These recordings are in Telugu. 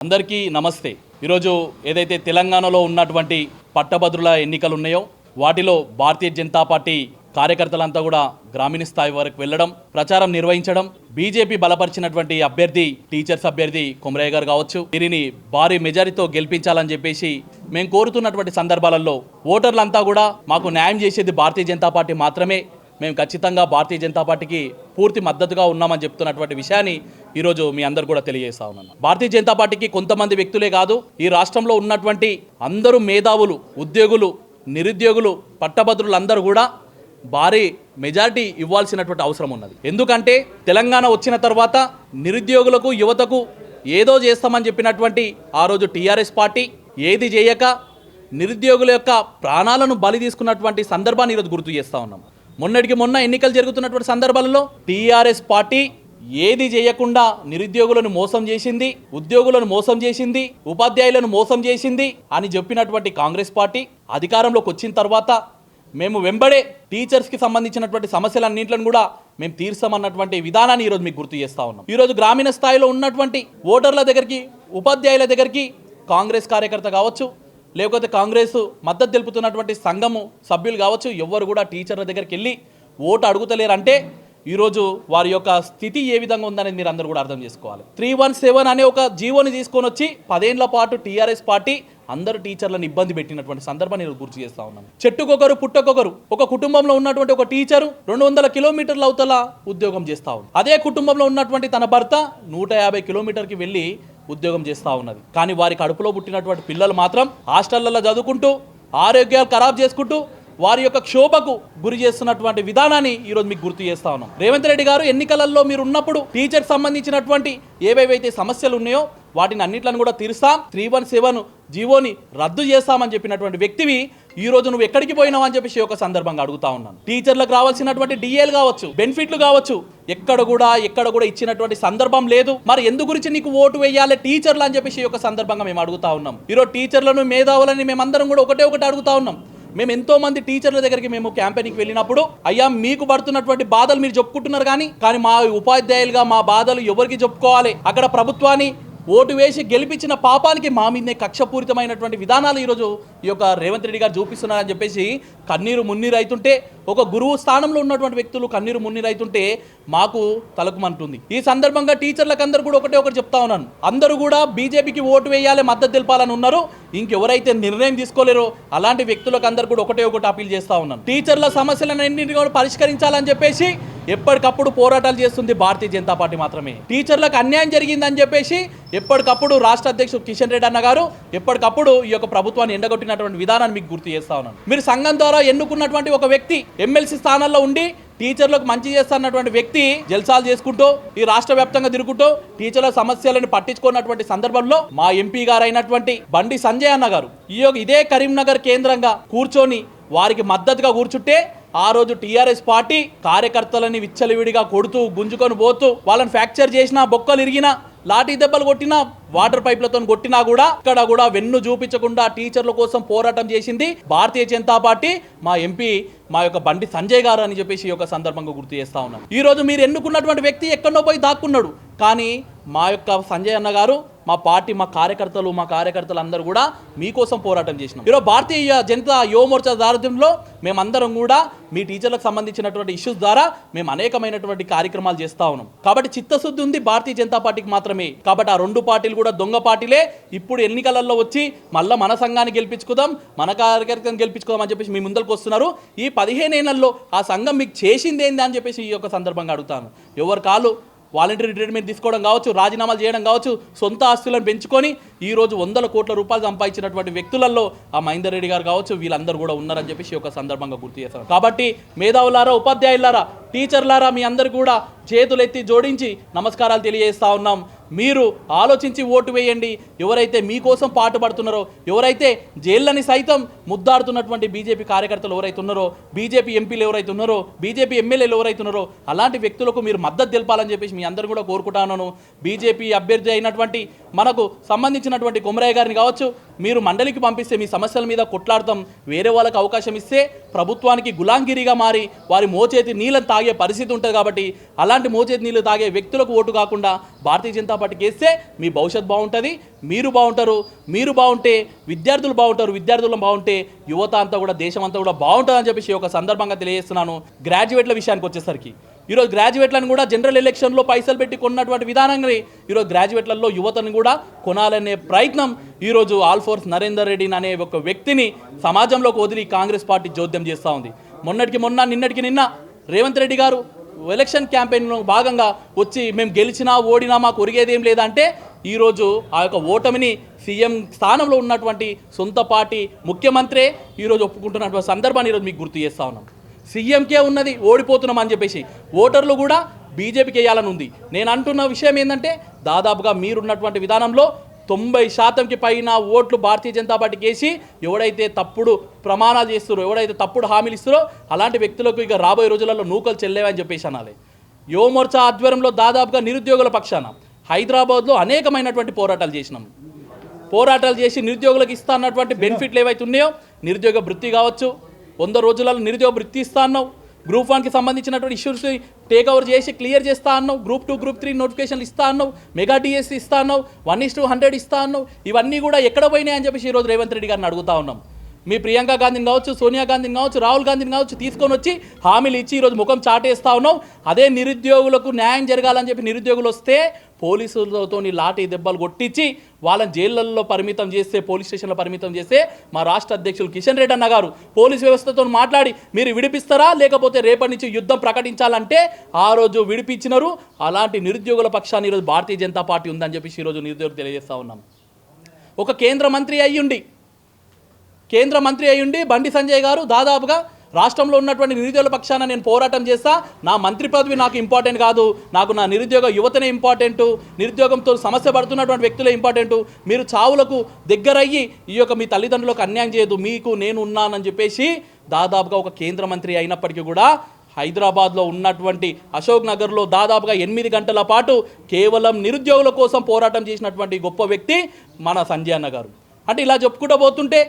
అందరికీ నమస్తే. ఈరోజు ఏదైతే తెలంగాణలో ఉన్నటువంటి పట్టభద్రుల ఎన్నికలు ఉన్నాయో వాటిలో భారతీయ జనతా పార్టీ కార్యకర్తలంతా కూడా గ్రామీణ స్థాయి వరకు వెళ్ళడం ప్రచారం నిర్వహించడం బీజేపీ బలపరిచినటువంటి అభ్యర్థి టీచర్స్ అభ్యర్థి కొమరయ్య గారు కావచ్చు వీరిని భారీ మెజారిటీతో గెలిపించాలని చెప్పేసి మేము కోరుతున్నటువంటి సందర్భాలలో ఓటర్లంతా కూడా మాకు న్యాయం చేసేది భారతీయ జనతా పార్టీ మాత్రమే. మేము ఖచ్చితంగా భారతీయ జనతా పార్టీకి పూర్తి మద్దతుగా ఉన్నామని చెప్తున్నటువంటి విషయాన్ని ఈరోజు మీ అందరు కూడా తెలియజేస్తా ఉన్నాను. భారతీయ జనతా పార్టీకి కొంతమంది వ్యక్తులే కాదు ఈ రాష్ట్రంలో ఉన్నటువంటి అందరూ మేధావులు ఉద్యోగులు నిరుద్యోగులు పట్టభద్రులు అందరూ కూడా భారీ మెజారిటీ ఇవ్వాల్సినటువంటి అవసరం ఉన్నది. ఎందుకంటే తెలంగాణ వచ్చిన తర్వాత నిరుద్యోగులకు యువతకు ఏదో చేస్తామని చెప్పినటువంటి ఆ రోజు టీఆర్ఎస్ పార్టీ ఏది చేయక నిరుద్యోగుల యొక్క ప్రాణాలను బలి తీసుకున్నటువంటి సందర్భాన్ని ఈరోజు గుర్తు చేస్తా ఉన్నాం. మొన్నటికి మొన్న ఎన్నికలు జరుగుతున్నటువంటి సందర్భాలలో టీఆర్ఎస్ పార్టీ ఏది చేయకుండా నిరుద్యోగులను మోసం చేసింది ఉద్యోగులను మోసం చేసింది ఉపాధ్యాయులను మోసం చేసింది అని చెప్పినటువంటి కాంగ్రెస్ పార్టీ అధికారంలోకి వచ్చిన తర్వాత మేము వెంబడే టీచర్స్కి సంబంధించినటువంటి సమస్యలన్నింటిని కూడా మేము తీర్చామన్నటువంటి విధానాన్ని ఈరోజు మీకు గుర్తు చేస్తా ఉన్నాం. ఈరోజు గ్రామీణ స్థాయిలో ఉన్నటువంటి ఓటర్ల దగ్గరికి ఉపాధ్యాయుల దగ్గరికి కాంగ్రెస్ కార్యకర్త కావచ్చు లేకపోతే కాంగ్రెస్ మద్దతు తెలుపుతున్నటువంటి సంఘము సభ్యులు కావచ్చు ఎవ్వరు కూడా టీచర్ల దగ్గరికి వెళ్ళి ఓటు అడుగుతలేరంటే ఈరోజు వారి యొక్క స్థితి ఏ విధంగా ఉందనేది మీరు అందరూ కూడా అర్థం చేసుకోవాలి. త్రీ వన్ సెవెన్ అనే ఒక జీవోని తీసుకొని వచ్చి పదేళ్ళ పాటు టీఆర్ఎస్ పార్టీ అందరు టీచర్లను ఇబ్బంది పెట్టినటువంటి సందర్భాన్ని నేను గుర్తు చేస్తా ఉన్నాను. చెట్టుకొకరు పుట్టకొకరు ఒక కుటుంబంలో ఉన్నటువంటి ఒక టీచరు రెండు వందల కిలోమీటర్ల అవతల ఉద్యోగం చేస్తా ఉంది అదే కుటుంబంలో ఉన్నటువంటి తన భర్త నూట యాభై కిలోమీటర్కి వెళ్ళి ఉద్యోగం చేస్తూ ఉన్నది. కానీ వారి కడుపులో పుట్టినటువంటి పిల్లలు మాత్రం హాస్టళ్ళలో చదువుకుంటూ ఆరోగ్యాలు ఖరాబ్ చేసుకుంటూ వారి యొక్క క్షోభకు గురి చేస్తున్నటువంటి విధానాన్ని ఈరోజు మీకు గుర్తు చేస్తా ఉన్నాం. రేవంత్ రెడ్డి గారు ఎన్నికలలో మీరు ఉన్నప్పుడు టీచర్ సంబంధించినటువంటి ఏవేవైతే సమస్యలు ఉన్నాయో వాటిని అన్నిట్లను కూడా తీరుస్తాం. త్రీ వన్ సెవెన్ జీవోని రద్దు చేస్తామని చెప్పినటువంటి వ్యక్తివి ఈ రోజు నువ్వు ఎక్కడికి పోయినావు అని చెప్పేసి ఒక సందర్భంగా అడుగుతా ఉన్నాను. టీచర్లకు రావాల్సినటువంటి డిఏలు కావచ్చు బెనిఫిట్లు కావచ్చు ఎక్కడ కూడా ఎక్కడ కూడా ఇచ్చినటువంటి సందర్భం లేదు. మరి ఎందు గురించి నీకు ఓటు వేయాలి టీచర్లు అని చెప్పేసి ఒక సందర్భంగా మేము అడుగుతా ఉన్నాం. ఈరోజు టీచర్లను మేధావులని మేమందరం కూడా ఒకటే ఒకటి అడుగుతా ఉన్నాం. మేము ఎంతో మంది టీచర్ల దగ్గరికి మేము క్యాంపెయిన్కి వెళ్ళినప్పుడు అయ్యా మీకు పడుతున్నటువంటి బాధలు మీరు చెప్పుకుంటున్నారు కానీ కానీ మా ఉపాధ్యాయులుగా మా బాధలు ఎవరికి చెప్పుకోవాలి? అక్కడ ప్రభుత్వాన్ని ఓటు వేసి గెలిపించిన పాపానికి మా మీదనే కక్షపూరితమైనటువంటి విధానాలు ఈరోజు ఈ యొక్క రేవంత్ రెడ్డి గారు చూపిస్తున్నారని చెప్పేసి కన్నీరు మున్నీరు అవుతుంటే ఒక గురువు స్థానంలో ఉన్నటువంటి వ్యక్తులు కన్నీరు మున్నీరు అవుతుంటే మాకు తలకుమంటుంది ఈ సందర్భంగా టీచర్లకు అందరూ కూడా ఒకటే ఒకటి చెప్తా ఉన్నాను. అందరూ కూడా బీజేపీకి ఓటు వేయాలి మద్దతు తెలపాలని ఉన్నారు. ఇంకెవరైతే నిర్ణయం తీసుకోలేరో అలాంటి వ్యక్తులకు అందరూ కూడా ఒకటే ఒకటి అప్పీల్ చేస్తా ఉన్నాను. టీచర్ల సమస్యలన్నింటినీ కూడా పరిష్కరించాలని చెప్పేసి ఎప్పటికప్పుడు పోరాటాలు చేస్తుంది భారతీయ జనతా పార్టీ మాత్రమే. టీచర్లకు అన్యాయం జరిగిందని చెప్పేసి ఎప్పటికప్పుడు రాష్ట్ర అధ్యక్షుడు కిషన్ రెడ్డి అన్న గారు ఎప్పటికప్పుడు ఈ యొక్క ప్రభుత్వాన్ని ఎండగొట్టినటువంటి విధానాన్ని మీకు గుర్తు చేస్తా ఉన్నాను. మీరు సంఘం ద్వారా ఎన్నుకున్నటువంటి ఒక వ్యక్తి ఎమ్మెల్సీ స్థానంలో ఉండి టీచర్లకు మంచి చేస్తున్నటువంటి వ్యక్తి జల్సాలు చేసుకుంటూ ఈ రాష్ట్ర వ్యాప్తంగా తిరుగుతూ టీచర్ల సమస్యలను పట్టించుకున్నటువంటి సందర్భంలో మా ఎంపీ గారు అయినటువంటి బండి సంజయ్ అన్న గారు ఈ యొక్క ఇదే కరీంనగర్ కేంద్రంగా కూర్చొని వారికి మద్దతుగా కూర్చుంటే ఆ రోజు టీఆర్ఎస్ పార్టీ కార్యకర్తలని విచ్చలవిడిగా కొడుతూ గుంజుకొని పోతూ వాళ్ళని ఫ్రాక్చర్ చేసినా బొక్కలు ఇరిగినా లాఠీ దెబ్బలు కొట్టినా వాటర్ పైప్లతో కొట్టినా కూడా ఇక్కడ కూడా వెన్ను చూపించకుండా టీచర్ల కోసం పోరాటం చేసింది భారతీయ జనతా పార్టీ. మా ఎంపీ మా యొక్క బండి సంజయ్ గారు అని చెప్పేసి ఈ యొక్క సందర్భంగా గుర్తు చేస్తా ఉన్నాను ఈరోజు మీరు ఎన్నుకున్నటువంటి వ్యక్తి ఎక్కడో పోయి దాక్కున్నాడు. కానీ మా యొక్క సంజయ్ అన్న గారు మా పార్టీ మా కార్యకర్తలు మా కార్యకర్తలు అందరూ కూడా మీకోసం పోరాటం చేసినాం. ఈరోజు భారతీయ జనతా యువ మోర్చా దారిద్ర్యంలో మేమందరం కూడా మీ టీచర్లకు సంబంధించినటువంటి ఇష్యూస్ ద్వారా మేము అనేకమైనటువంటి కార్యక్రమాలు చేస్తా ఉన్నాం. కాబట్టి చిత్తశుద్ధి ఉంది భారతీయ జనతా పార్టీకి మాత్రమే. కాబట్టి ఆ రెండు పార్టీలు కూడా దొంగ పార్టీలే. ఇప్పుడు ఎన్నికలలో వచ్చి మళ్ళీ మన సంఘాన్ని గెలిపించుకుందాం మన కార్యకర్తను గెలిపించుకుందాం అని చెప్పేసి మీ ముందరకు వస్తున్నారు. ఈ పదిహేను ఏళ్ళలో ఆ సంఘం మీకు చేసింది ఏంది అని చెప్పేసి ఈ యొక్క సందర్భంగా అడుగుతాను. ఎవరు కాళ్ళు వాలంటీర్ రిటైర్మెంట్ తీసుకోవడం కావచ్చు రాజీనామాలు చేయడం కావచ్చు సొంత ఆస్తులను పెంచుకొని ఈ రోజు వందల కోట్ల రూపాయలు సంపాదించినటువంటి వ్యక్తులలో ఆ మహేందర్ రెడ్డి గారు కావచ్చు వీళ్ళందరూ కూడా ఉన్నారని చెప్పేసి ఒక సందర్భంగా గుర్తు చేస్తారు. కాబట్టి మేధావులారా ఉపాధ్యాయులారా టీచర్లారా మీ అందరు కూడా చేతులెత్తి జోడించి నమస్కారాలు తెలియజేస్తా ఉన్నాం. మీరు ఆలోచించి ఓటు వేయండి. ఎవరైతే మీకోసం పాటుపడుతున్నారో ఎవరైతే జైళ్ళని సైతం ముద్దాడుతున్నటువంటి బీజేపీ కార్యకర్తలు ఎవరైతే ఉన్నారో బీజేపీ ఎంపీలు ఎవరైతే ఉన్నారో బీజేపీ ఎమ్మెల్యేలు ఎవరైతే ఉన్నారో అలాంటి వ్యక్తులకు మీరు మద్దతు తెలపాలని చెప్పేసి మీ అందరూ కూడా కోరుకుంటాను బీజేపీ అభ్యర్థి అయినటువంటి మనకు సంబంధించిన సంబంధించినటువంటి కొమరయ్య గారిని కావచ్చు మీరు మండలికి పంపిస్తే మీ సమస్యల మీద కొట్లాడతాం వేరే వాళ్ళకి అవకాశం ఇస్తే ప్రభుత్వానికి గులాంగిరిగా మారి వారి మోచేతి నీళ్ళని తాగే పరిస్థితి ఉంటుంది కాబట్టి అలాంటి మోచేతి నీళ్ళు తాగే వ్యక్తులకు ఓటు కాకుండా భారతీయ జనతా పార్టీకి వేస్తే మీ భవిష్యత్ బాగుంటుంది మీరు బాగుంటారు మీరు బాగుంటే విద్యార్థులు బాగుంటారు విద్యార్థులు బాగుంటే యువత అంతా కూడా దేశం అంతా కూడా బాగుంటుందని చెప్పేసి ఒక సందర్భంగా తెలియజేస్తున్నాను. గ్రాడ్యుయేట్ల విషయానికి వచ్చేసరికి ఈరోజు గ్రాడ్యుయేట్లను కూడా జనరల్ ఎలక్షన్లో పైసలు పెట్టి కొన్నటువంటి విధానాన్ని ఈరోజు గ్రాడ్యుయేట్లలో యువతను కూడా కొనాలనే ప్రయత్నం ఈరోజు ఆల్ఫోర్స్ నరేందర్ రెడ్డి అనే ఒక వ్యక్తిని సమాజంలోకి వదిలి కాంగ్రెస్ పార్టీ జోద్యం చేస్తూ ఉంది. మొన్నటికి మొన్న నిన్నటికి నిన్న రేవంత్ రెడ్డి గారు ఎలక్షన్ క్యాంపెయిన్లో భాగంగా వచ్చి మేము గెలిచినా ఓడినా మాకు ఒరిగేది ఏం లేదంటే ఈరోజు ఆ యొక్క ఓటమిని సీఎం స్థానంలో ఉన్నటువంటి సొంత పార్టీ ముఖ్యమంత్రే ఈరోజు ఒప్పుకుంటున్నటువంటి సందర్భాన్ని ఈరోజు మీకు గుర్తు చేస్తా ఉన్నాం. సీఎంకే ఉన్నది ఓడిపోతున్నాం అని చెప్పేసి. ఓటర్లు కూడా బీజేపీకి వేయాలని ఉంది. నేను అంటున్న విషయం ఏంటంటే దాదాపుగా మీరున్నటువంటి విధానంలో తొంభై శాతంకి పైన ఓట్లు భారతీయ జనతా పార్టీకి వేసి ఎవడైతే తప్పుడు ప్రమాణాలు చేస్తారో ఎవడైతే తప్పుడు హామీలు ఇస్తారో అలాంటి వ్యక్తులకు ఇక రాబోయే రోజులలో నూకలు చెల్లేవని చెప్పేసి అనాలి. యువమోర్చా ఆధ్వర్యంలో దాదాపుగా నిరుద్యోగుల పక్షాన హైదరాబాద్లో అనేకమైనటువంటి పోరాటాలు చేసినాం. పోరాటాలు చేసి నిరుద్యోగులకు ఇస్తా అన్నటువంటి బెనిఫిట్లు ఏవైతే ఉన్నాయో నిరుద్యోగ వృత్తి కావచ్చు వంద రోజులలో నిరుద్యోగ వృత్తి ఇస్తా అన్నావు. గ్రూప్ వన్కి సంబంధించినటువంటి ఇష్యూస్ టేక్ ఓవర్ చేసి క్లియర్ చేస్తా అన్నావు. గ్రూప్ టూ గ్రూప్ త్రీ నోటిఫికేషన్లు ఇస్తా అన్నావు. మెగా డిఎస్సి ఇస్తా అన్నావు. వన్ ఇస్ టూ హండ్రెడ్ ఇస్తా అన్నావు. ఇవన్నీ కూడా ఎక్కడ పోయినాయి అని చెప్పేసి ఈరోజు రేవంత్ రెడ్డి గారిని అడుగుతా ఉన్నాం. మీ ప్రియాంక గాంధీని కావచ్చు సోనియా గాంధీని కావచ్చు రాహుల్ గాంధీని కావచ్చు తీసుకొని వచ్చి హామీలు ఇచ్చి ఈరోజు ముఖం చాటేస్తా ఉన్నాం అదే నిరుద్యోగులకు న్యాయం జరగాలని చెప్పి నిరుద్యోగులు వస్తే పోలీసులతో లాఠీ దెబ్బలు కొట్టించి వాళ్ళని జైళ్ళల్లో పరిమితం చేస్తే పోలీస్ స్టేషన్లో పరిమితం చేస్తే మా రాష్ట్ర అధ్యక్షులు కిషన్ రెడ్డి అన్న గారు పోలీస్ వ్యవస్థతో మాట్లాడి మీరు విడిపిస్తారా? లేకపోతే రేపటి నుంచి యుద్ధం ప్రకటించాలంటే ఆ రోజు విడిపించినారు. అలాంటి నిరుద్యోగుల పక్షాన్ని ఈరోజు భారతీయ జనతా పార్టీ ఉందని చెప్పేసి ఈరోజు నిరుద్యోగులు తెలియజేస్తా ఉన్నాం. ఒక కేంద్ర మంత్రి అయ్యుండి కేంద్ర మంత్రి అయ్యుండి బండి సంజయ్ గారు దాదాపుగా రాష్ట్రంలో ఉన్నటువంటి నిరుద్యోగ పక్షాన నేను పోరాటం చేస్తా. నా మంత్రి పదవి నాకు ఇంపార్టెంట్ కాదు. నాకు నా నిరుద్యోగ యువతనే ఇంపార్టెంటు నిరుద్యోగంతో సమస్య పడుతున్నటువంటి వ్యక్తులే ఇంపార్టెంటు మీరు చావులకు దగ్గరయ్యి ఈ యొక్క మీ తల్లిదండ్రులకు అన్యాయం చేయదు మీకు నేను ఉన్నానని చెప్పేసి దాదాపుగా ఒక కేంద్ర మంత్రి అయినప్పటికీ కూడా హైదరాబాద్లో ఉన్నటువంటి అశోక్ నగర్లో దాదాపుగా ఎనిమిది గంటల పాటు కేవలం నిరుద్యోగుల కోసం పోరాటం చేసినటువంటి గొప్ప వ్యక్తి మన సంజయ్ అన్న గారు. అంటే ఇలా చెప్పుకుంటూ పోతుంటే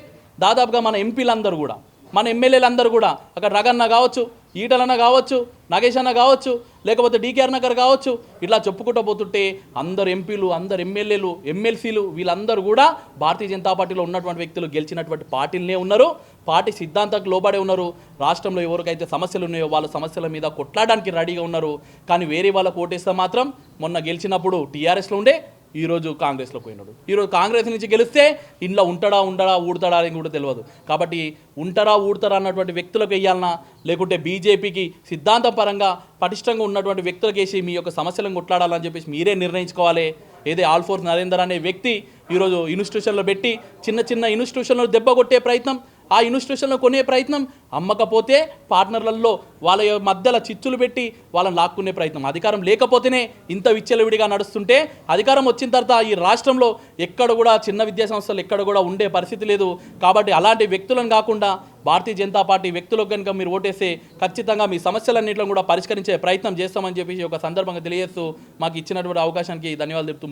దాదాపుగా మన ఎంపీలందరూ కూడా మన ఎమ్మెల్యేలందరూ కూడా అక్కడ రగన్న కావచ్చు ఈటలన్న కావచ్చు నాగేష్ అన్న కావచ్చు లేకపోతే డీకేఆర్ నగర్ కావచ్చు ఇట్లా చెప్పుకుంటూ పోతుంటే అందరు ఎంపీలు అందరు ఎమ్మెల్యేలు ఎమ్మెల్సీలు వీళ్ళందరూ కూడా భారతీయ జనతా పార్టీలో ఉన్నటువంటి వ్యక్తులు గెలిచినటువంటి పార్టీలనే ఉన్నారు. పార్టీ సిద్ధాంతానికి లోబడే ఉన్నారు. రాష్ట్రంలో ఎవరికైతే సమస్యలు ఉన్నాయో వాళ్ళ సమస్యల మీద కొట్లాడడానికి రెడీగా ఉన్నారు. కానీ వేరే వాళ్ళకు ఓటేస్తే మాత్రం మొన్న గెలిచినప్పుడు టీఆర్ఎస్లో ఉండే ఈరోజు కాంగ్రెస్లో పోయినాడు. ఈరోజు కాంగ్రెస్ నుంచి గెలిస్తే ఇంట్లో ఉంటాడా ఉండడా ఊడతాడా అని కూడా తెలియదు. కాబట్టి ఉంటారా ఊడతారా అన్నటువంటి వ్యక్తులకు వేయాలన్నా లేకుంటే బీజేపీకి సిద్ధాంతపరంగా పటిష్టంగా ఉన్నటువంటి వ్యక్తులకు వేసి మీ యొక్క సమస్యలను కొట్లాడాలని చెప్పేసి మీరే నిర్ణయించుకోవాలి. ఏదే ఆల్ఫోర్స్ నరేందర్ అనే వ్యక్తి ఈరోజు ఇన్స్టిట్యూషన్లో పెట్టి చిన్న చిన్న ఇన్స్టిట్యూషన్లో దెబ్బ కొట్టే ప్రయత్నం ఆ ఇన్స్టిట్యూషన్లో కొనే ప్రయత్నం అమ్మకపోతే పార్ట్నర్లలో వాళ్ళ మధ్యలో చిచ్చులు పెట్టి వాళ్ళని లాక్కునే ప్రయత్నం. అధికారం లేకపోతేనే ఇంత విచ్చలవిడిగా నడుస్తుంటే అధికారం వచ్చిన తర్వాత ఈ రాష్ట్రంలో ఎక్కడ కూడా చిన్న విద్యాసంస్థలు ఎక్కడ కూడా ఉండే పరిస్థితి లేదు. కాబట్టి అలాంటి వ్యక్తులను కాకుండా భారతీయ జనతా పార్టీ వ్యక్తులకు కనుక మీరు ఓటేస్తే ఖచ్చితంగా మీ సమస్యలన్నింటిలో కూడా పరిష్కరించే ప్రయత్నం చేస్తామని చెప్పేసి ఒక సందర్భంగా తెలియజేస్తూ మాకు ఇచ్చినటువంటి అవకాశానికి ధన్యవాదాలు చెప్తూ